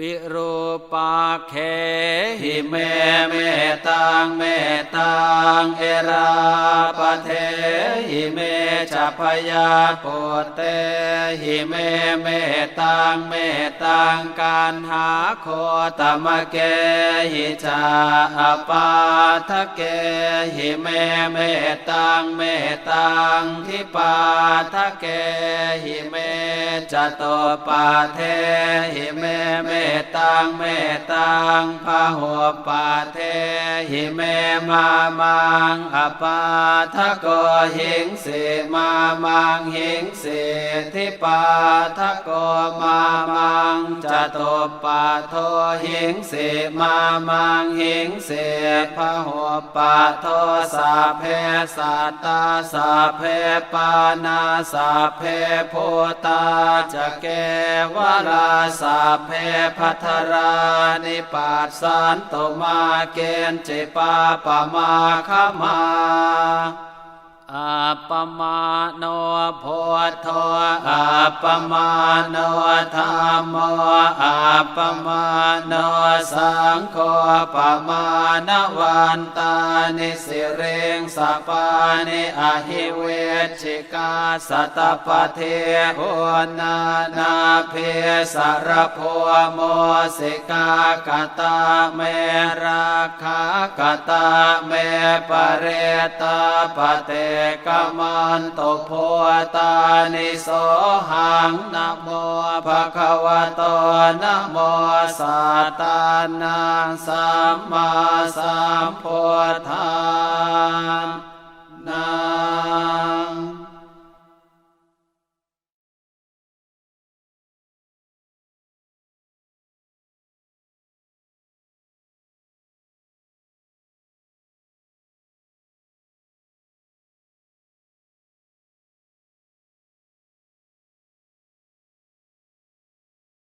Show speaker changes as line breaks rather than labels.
วิรูปาเคหิเมเมตังเมตังเอราปะเทหิเมจัพยาปุเต หิเมเมตังเมตังการหาโคตมะเกหิจาอปาทะเกหิเมเมตังเมตังทิปาทะเกหิเมจโตปาเทหิเมเมตังเมตังพะโหปาเทหิเมมามังอปาทะโกหิงสิมามังหิงสิทิปาทโกมามังจโตปาโทหิงสิมามังหิงสิพะโหปาโทสาเพสัตตาสาเพปานาสาเพโพตาจะเกวราสาเพพัทรานิปัสสันตมาเกณฑ์จิปาปมาคมาอา ปมาโนโพธอาปมาโนธรรมโมอาปมาโนสังโฆปมาณวันตานิสิเรงสปานิอหิเวชิกาสัตปเทโอนานาเพสารพโมสิกากตาเมราคากตาเมปเรตาปเตกมันตโพตานิโสหังนะโมภะคะวะโตนะโมสัตตานังสัมมาสัมพุทธา